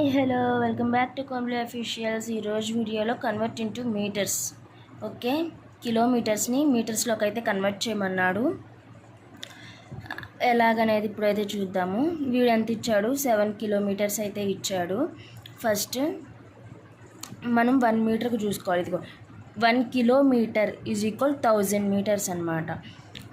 Hi hello. Welcome back to కోంబ్లీ officials. ఈరోజు వీడియోలో convert into metres okay? కిలోమీటర్స్ని మీటర్స్లోకి అయితే కన్వర్ట్ చేయమన్నాడు. ఎలాగనేది ఇప్పుడైతే చూద్దాము. వీడు ఎంత ఇచ్చాడు? సెవెన్ కిలోమీటర్స్ అయితే ఇచ్చాడు. ఫస్ట్ మనం వన్ మీటర్కి చూసుకోవాలి. ఇదిగో one kilometre is equal thousand metres అనమాట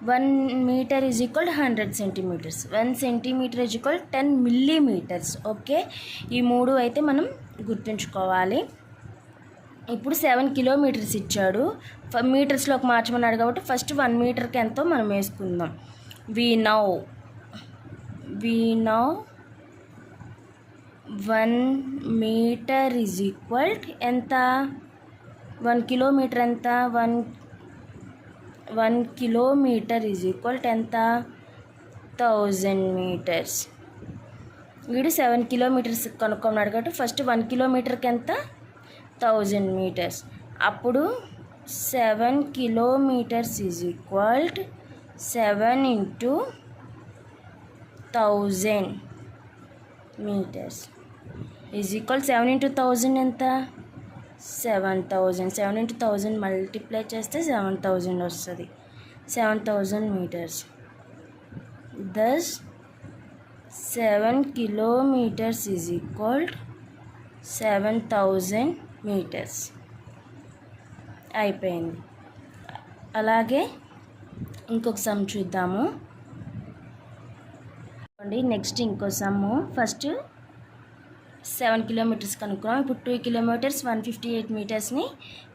one metre is equal hundred centimetres. One centimetre is equal ten millimetres. Okay? ఈ మూడు అయితే మనం గుర్తుంచుకోవాలి. ఇప్పుడు సెవెన్ కిలోమీటర్స్ ఇచ్చాడు. ఫ- మీటర్స్లోకి మార్చమన్నాడు కాబట్టి ఫస్ట్ వన్ మీటర్కి ఎంతో మనం వేసుకుందాం. We know. We know one metre is equal ఎంత? వన్ కిలోమీటర్ ఎంత? One one kilometre is equal ఎంత థౌజండ్ మీటర్స్. వీడు సెవెన్ కిలోమీటర్స్ కనుక్కున్నాడు కాబట్టి ఫస్ట్ వన్ కిలోమీటర్కి ఎంత థౌజండ్ మీటర్స్. అప్పుడు seven kilometres is equal seven into thousand metres. Is equal seven into thousand ఎంత? Seven thousand. Seven into thousand multiply చేస్తే seven thousand వస్తుంది. Seven thousand metres. Thus seven kilometres is equal seven thousand metres. అయిపోయింది. అలాగే ఇంకొక sum చూద్దాము. Next ఇంకో sum. First seven kilometres కనుక్కున్నాం. ఇప్పుడు two kilometres one fifty eight మీటర్స్ని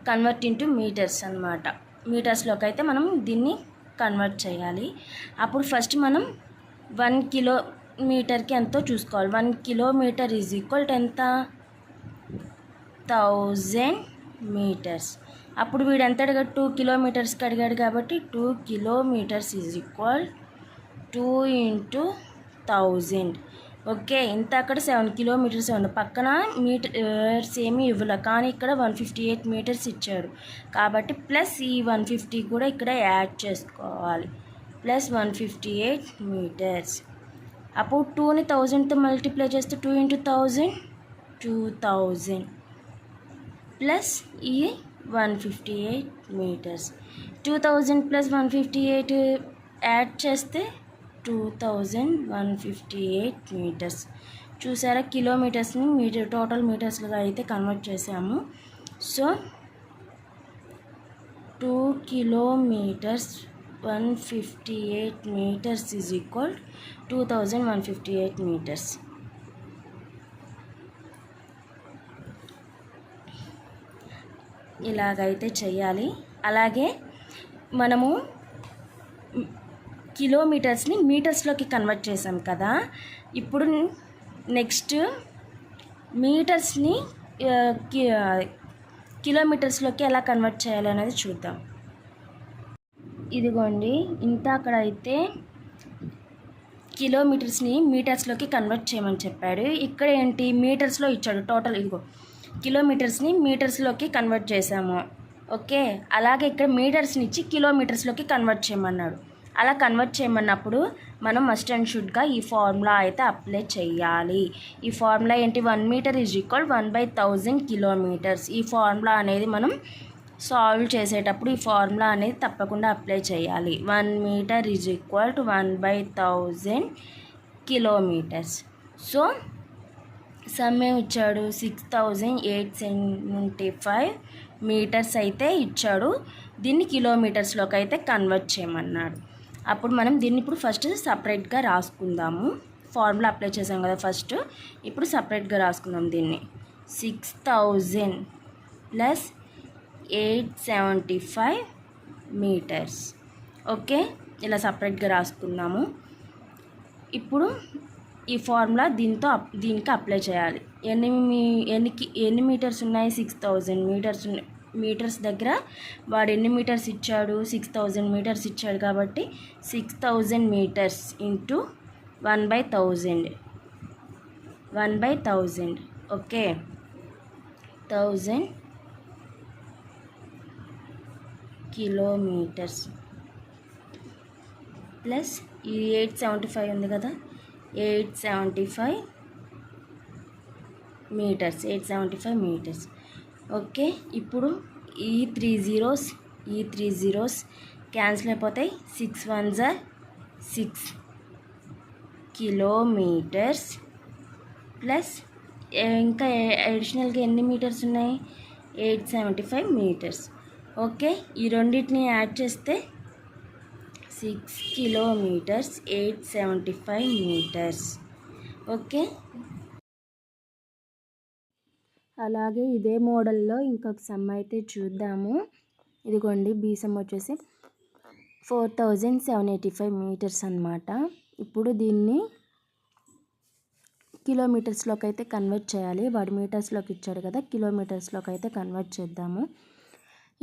convert into metres అనమాట మీటర్స్లోకి అయితే మనం దీన్ని కన్వర్ట్ చేయాలి. అప్పుడు ఫస్ట్ మనం వన్ కిలోమీటర్కి ఎంతో చూసుకోవాలి. One kilometre is equal to ఎంత? థౌజండ్ మీటర్స్ అప్పుడు వీడు ఎంత అడిగాడు? టూ కిలోమీటర్స్కి అడిగాడు కాబట్టి two kilometres is equal two into thousand okay ఇంత అక్కడ సెవెన్ కిలోమీటర్స్ ఉంది. పక్కన మీటర్స్ ఏమీ ఇవ్వలే కానీ ఇక్కడ వన్ ఫిఫ్టీ ఎయిట్ మీటర్స్ ఇచ్చాడు కాబట్టి ప్లస్ ఈ వన్ ఫిఫ్టీ కూడా ఇక్కడ యాడ్ చేసుకోవాలి. Plus one fifty eight metres. అప్పుడు టూని థౌజండ్తో మల్టిప్లై చేస్తే two into thousand two thousand. Plus ఈ one fifty eight metres. Two thousand plus one fifty eight add చేస్తే two thousand one fifty eight metres. చూసారా కిలోమీటర్స్ని మీటర్ టోటల్ మీటర్స్గా అయితే కన్వర్ట్ చేసాము so two kilometres one fifty eight metres is equal two thousand one fifty eight metres. ఇలాగైతే చేయాలి అలాగే మనము కిలోమీటర్స్ని మీటర్స్లోకి కన్వర్ట్ చేసాం కదా. ఇప్పుడు నెక్స్ట్ మీటర్స్ని కి- కిలోమీటర్స్లోకి ఎలా కన్వర్ట్ చేయాలి అనేది చూద్దాం. ఇదిగోండి ఇంత అక్కడ అయితే కిలోమీటర్స్ని మీటర్స్లోకి కన్వర్ట్ చేయమని చెప్పాడు. ఇక్కడ ఏంటి? మీటర్స్లో ఇచ్చాడు. టోటల్ ఇదిగో కిలోమీటర్స్ని మీటర్స్లోకి కన్వర్ట్ చేసాము ఓకే? అలాగే ఇక్కడ మీటర్స్ని ఇచ్చి కిలోమీటర్స్లోకి కన్వర్ట్ చేయమన్నాడు. అలా కన్వర్ట్ చేయమన్నప్పుడు మనం మస్ట్ అండ్ షుడ్గా ఈ ఫార్ములా అయితే అప్లై చేయాలి. ఈ ఫార్ములా ఏంటి? One metre is equal one by thousand kilometres ఈ ఫార్ములా అనేది మనం సాల్వ్ చేసేటప్పుడు ఈ ఫార్ములా అనేది తప్పకుండా అప్లై చేయాలి. One metre is equal to one by thousand kilometres so sum ఇచ్చాడు? Six thousand eight seventy five metres అయితే ఇచ్చాడు. దీన్ని కిలోమీటర్స్లోకి అయితే కన్వర్ట్ చేయమన్నాడు. అప్పుడు మనం దీన్ని ఇప్పుడు ఫస్ట్ సపరేట్గా రాసుకుందాము. ఫార్ములా అప్లై చేసాం కదా ఫస్ట్ ఇప్పుడు సపరేట్గా రాసుకుందాం దీన్ని. Six thousand plus eight seventy five metres okay ఇలా సపరేట్గా రాసుకున్నాము ఇప్పుడు ఈ ఫార్ములా దీంతో అప్- దీనికి అప్లై చేయాలి. ఎన్ని మీ- ఎన్ని ఎన్ని మీటర్స్ ఉన్నాయి? సిక్స్ థౌజండ్ మీటర్స్ ఉన్నాయి. మీటర్స్ దగ్గర. వాడు ఎన్ని మీటర్స్ ఇచ్చాడు? సిక్స్ థౌజండ్ మీటర్స్ ఇచ్చాడు కాబట్టి six thousand metres into one by thousand. One by thousand. Okay. Thousand kilometres. Plus ఈ ఎయిట్ సెవెంటీ ఫైవ్ ఉంది కదా. Eight seventy five metres. Eight seventy five metres. Okay ఇప్పుడు ఈ త్రీ జీరోస్ ఈ three zeros cancel అయిపోతాయి. Six one జార్ six kilometres plus ఇంకా అడిషనల్గా ఎన్ని మీటర్స్ ఉన్నాయి? Eight seventy five metres. Okay ఈ రెండింటిని యాడ్ చేస్తే six kilometres eight seventy five metres. Okay అలాగే ఇదే మోడల్లో ఇంకొక సమ్ అయితే చూద్దాము. ఇదిగోండి బీ సమ్ వచ్చేసి four thousand seven eighty five metres అనమాట ఇప్పుడు దీన్ని కిలోమీటర్స్లోకి అయితే కన్వర్ట్ చేయాలి. వాడు మీటర్స్లోకి ఇచ్చాడు కదా కిలోమీటర్స్లోకి అయితే కన్వర్ట్ చేద్దాము.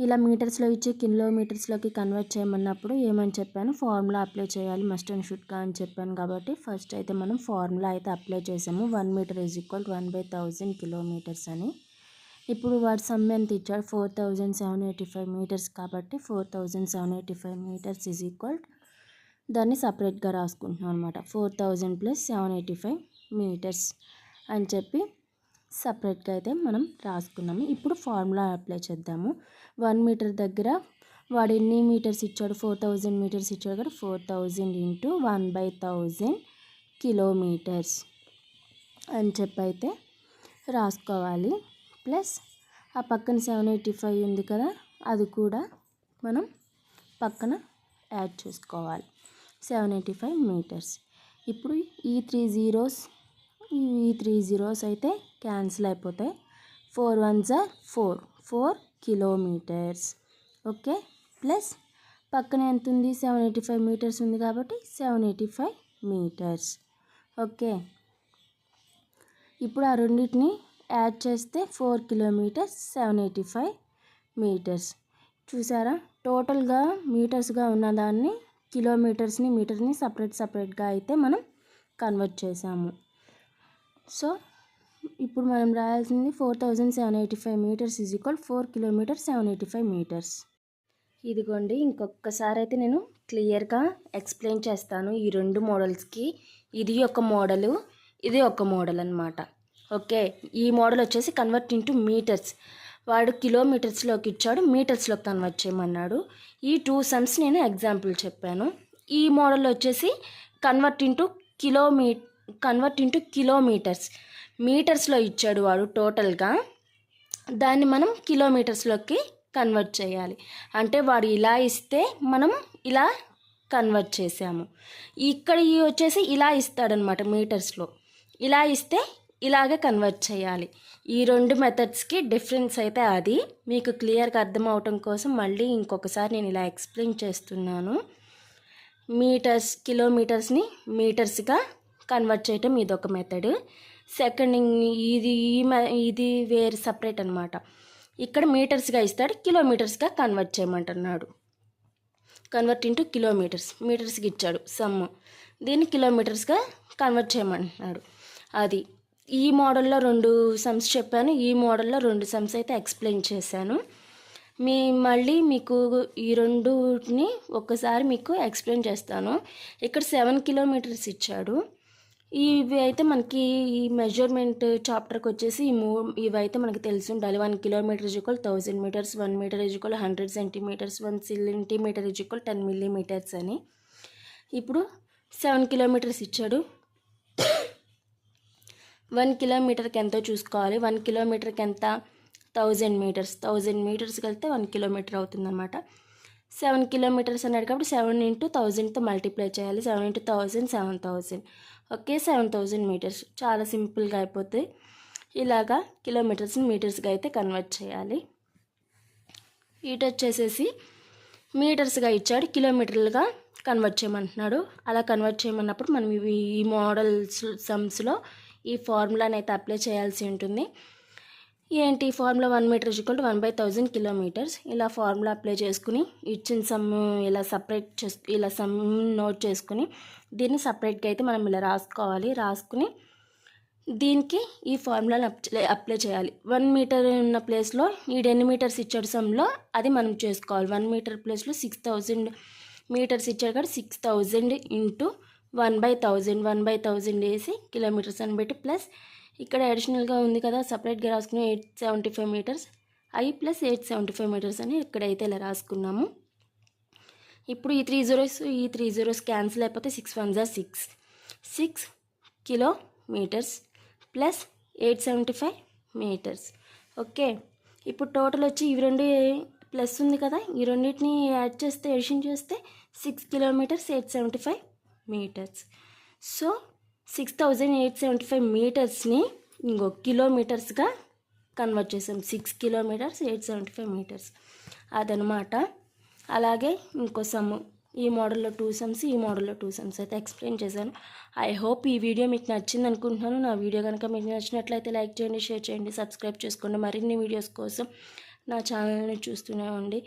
ఇలా మీటర్స్లో ఇచ్చి కిలోమీటర్స్లోకి కన్వర్ట్ చేయమన్నప్పుడు ఏమని చెప్పాను? ఫార్ములా అప్లై చేయాలి మస్ట్ అండ్ షుడ్గా అని చెప్పాను కాబట్టి ఫస్ట్ అయితే మనం ఫార్ములా అయితే అప్లై చేసాము. One metre is equal one by thousand kilometres అని. ఇప్పుడు వాడు సమ్ ఎంత ఇచ్చాడు? Four thousand seven eighty five metres కాబట్టి four thousand seven eighty five metres is equal దాన్ని సపరేట్గా రాసుకుంటున్నాం అనమాట four thousand plus seven eighty five metres అని చెప్పి సపరేట్గా అయితే మనం రాసుకున్నాము. ఇప్పుడు ఫార్ములా అప్లై చేద్దాము. వన్ మీటర్ దగ్గర వాడు ఎన్ని మీటర్స్ ఇచ్చాడు? ఫోర్ థౌజండ్ మీటర్స్ ఇచ్చాడు కదా. Four thousand into one by thousand kilometres అని చెప్పి అయితే రాసుకోవాలి. ప్లస్ ఆ పక్కన సెవెన్ ఎయిటీ ఫైవ్ ఉంది కదా అది కూడా మనం పక్కన యాడ్ చేసుకోవాలి. Seven eighty five metres. ఇప్పుడు ఈ త్రీ జీరోస్ ఈ త్రీ జీరోస్ అయితే క్యాన్సిల్ అయిపోతాయి. Four one jar four. Four kilometres. Okay? Plus పక్కన ఎంత ఉంది? సెవెన్ ఎయిటీ ఫైవ్ మీటర్స్ ఉంది కాబట్టి seven eighty five metres. Okay? ఇప్పుడు ఆ రెండింటిని యాడ్ చేస్తే four kilometres seven eighty five metres. చూసారా? టోటల్గా మీటర్స్గా ఉన్నదాన్ని కిలోమీటర్స్ని మీటర్ని సపరేట్ సపరేట్గా అయితే మనం కన్వర్ట్ చేసాము. సో ఇప్పుడు మనం రాయాల్సింది four thousand seven eighty five metres is equal four kilometres seven eighty five metres. ఇదిగోండి ఇంకొకసారి అయితే నేను క్లియర్గా ఎక్స్ప్లెయిన్ చేస్తాను ఈ రెండు మోడల్స్కి. ఇది ఒక మోడలు ఇది ఒక మోడల్ అనమాట ఓకే ఈ మోడల్ వచ్చేసి కన్వర్ట్ ఇంటూ మీటర్స్. వాడు కిలోమీటర్స్లోకి ఇచ్చాడు మీటర్స్లోకి కన్వర్ట్ చేయమన్నాడు. ఈ టూ సమ్స్ నేను ఎగ్జాంపుల్ చెప్పాను. ఈ మోడల్ వచ్చేసి convert into kilo convert into kilometres మీటర్స్లో ఇచ్చాడు వాడు టోటల్గా దాన్ని మనం కిలోమీటర్స్లోకి కన్వర్ట్ చేయాలి. అంటే వాడు ఇలా ఇస్తే మనం ఇలా కన్వర్ట్ చేసాము. ఇక్కడ వచ్చేసి ఇలా ఇస్తాడనమాట మీటర్స్లో ఇలా ఇస్తే ఇలాగే కన్వర్ట్ చేయాలి. ఈ రెండు మెథడ్స్కి డిఫరెన్స్ అయితే అది. మీకు క్లియర్గా అర్థం అవటం కోసం మళ్ళీ ఇంకొకసారి నేను ఇలా ఎక్స్ప్లెయిన్ చేస్తున్నాను. మీటర్స్ కిలోమీటర్స్ని మీటర్స్గా కన్వర్ట్ చేయటం ఇది ఒక మెథడ్ సెకండ్ ఇది ఈ ఇది వేరు సపరేట్ అనమాట ఇక్కడ మీటర్స్గా ఇస్తాడు కిలోమీటర్స్గా కన్వర్ట్ చేయమంటున్నాడు. కన్వర్ట్ ఇంటూ కిలోమీటర్స్ మీటర్స్కి ఇచ్చాడు సమ్ దీన్ని కిలోమీటర్స్గా కన్వర్ట్ చేయమంటున్నాడు. అది ఈ మోడల్లో రెండు సమ్స్ చెప్పాను ఈ మోడల్లో రెండు సమ్స్ అయితే ఎక్స్ప్లెయిన్ చేశాను. మీ మళ్ళీ మీకు ఈ రెండుని ఒక్కసారి మీకు ఎక్స్ప్లెయిన్ చేస్తాను. ఇక్కడ సెవెన్ కిలోమీటర్స్ ఇచ్చాడు. ఇవి అయితే మనకి ఈ మెజర్మెంట్ చాప్టర్కి వచ్చేసి ఈ మూ ఇవి అయితే మనకి తెలిసి ఉండాలి one kilometre equal thousand metres one metre equal hundred centimetres one centimetre equal ten millimetres అని. ఇప్పుడు సెవెన్ కిలోమీటర్స్ ఇచ్చాడు. వన్ కిలోమీటర్కి ఎంతో చూసుకోవాలి. వన్ కిలోమీటర్కి ఎంత? థౌజండ్ మీటర్స్ థౌజండ్ మీటర్స్కి వెళ్తే వన్ కిలోమీటర్ అవుతుందన్నమాట. సెవెన్ కిలోమీటర్స్ అన్నాడు కాబట్టి సెవెన్ ఇంటూ థౌజండ్తో మల్టిప్లై చేయాలి. Seven into thousand seven thousand okay seven thousand metres. చాలా సింపుల్గా అయిపోతాయి. ఇలాగా కిలోమీటర్స్ని మీటర్స్గా అయితే కన్వర్ట్ చేయాలి. ఇటు వచ్చేసేసి మీటర్స్గా ఇచ్చాడు కిలోమీటర్లుగా కన్వర్ట్ చేయమంటున్నాడు. అలా కన్వర్ట్ చేయమన్నప్పుడు మనం ఈ మోడల్స్ సమ్స్లో ఈ ఫార్ములాని అయితే అప్లై చేయాల్సి ఉంటుంది. ఏంటి formula one metre equal one by thousand kilometres? ఇలా ఫార్ములా అప్లై చేసుకుని ఇచ్చిన సమ్ ఇలా సపరేట్ చేసు ఇలా సమ్ నోట్ చేసుకుని దీన్ని సపరేట్గా అయితే మనం ఇలా రాసుకోవాలి. రాసుకుని దీనికి ఈ ఫార్ములాని అప్లై అప్లై చేయాలి. వన్ మీటర్ ఉన్న ప్లేస్లో ఈ టెన్ మీటర్స్ ఇచ్చాడు సమ్లో అది మనం చేసుకోవాలి. వన్ మీటర్ ప్లేస్లో సిక్స్ థౌజండ్ మీటర్స్ ఇచ్చాడు కాబట్టి six thousand into one by thousand one by thousand వేసి కిలోమీటర్స్ అని పెట్టి ప్లస్ ఇక్కడ అడిషనల్గా ఉంది కదా సపరేట్గా రాసుకున్నాం eight seventy five metres I plus eight seventy five metres అని ఇక్కడైతే ఇలా రాసుకున్నాము. ఇప్పుడు ఈ త్రీ జీరోస్ ఈ త్రీ జీరోస్ క్యాన్సిల్ అయిపోతే సిక్స్ వన్ జా six six kilometres plus eight seventy five metres okay ఇప్పుడు టోటల్ వచ్చి ఇవి రెండు ప్లస్ ఉంది కదా ఈ రెండింటిని యాడ్ చేస్తే ఎడిషన్ చేస్తే six kilometres eight seventy five metres so six thousand eight seventy five మీటర్స్ని ఇంకో కిలోమీటర్స్గా కన్వర్ట్ చేసాం six kilometres eight seventy five metres అదనమాట అలాగే ఇంకో సమ్ ఈ మోడల్లో టూ సమ్స్ ఈ మోడల్లో టూ సమ్స్ అయితే ఎక్స్ప్లెయిన్ చేశాను. ఐ హోప్ ఈ వీడియో మీకు నచ్చింది అనుకుంటున్నాను. నా వీడియో కనుక మీకు నచ్చినట్లయితే లైక్ చేయండి షేర్ చేయండి సబ్స్క్రైబ్ చేసుకోండి. మరిన్ని వీడియోస్ కోసం నా ఛానల్ని చూస్తూనే ఉండి.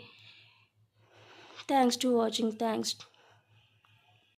Thanks to watching thanks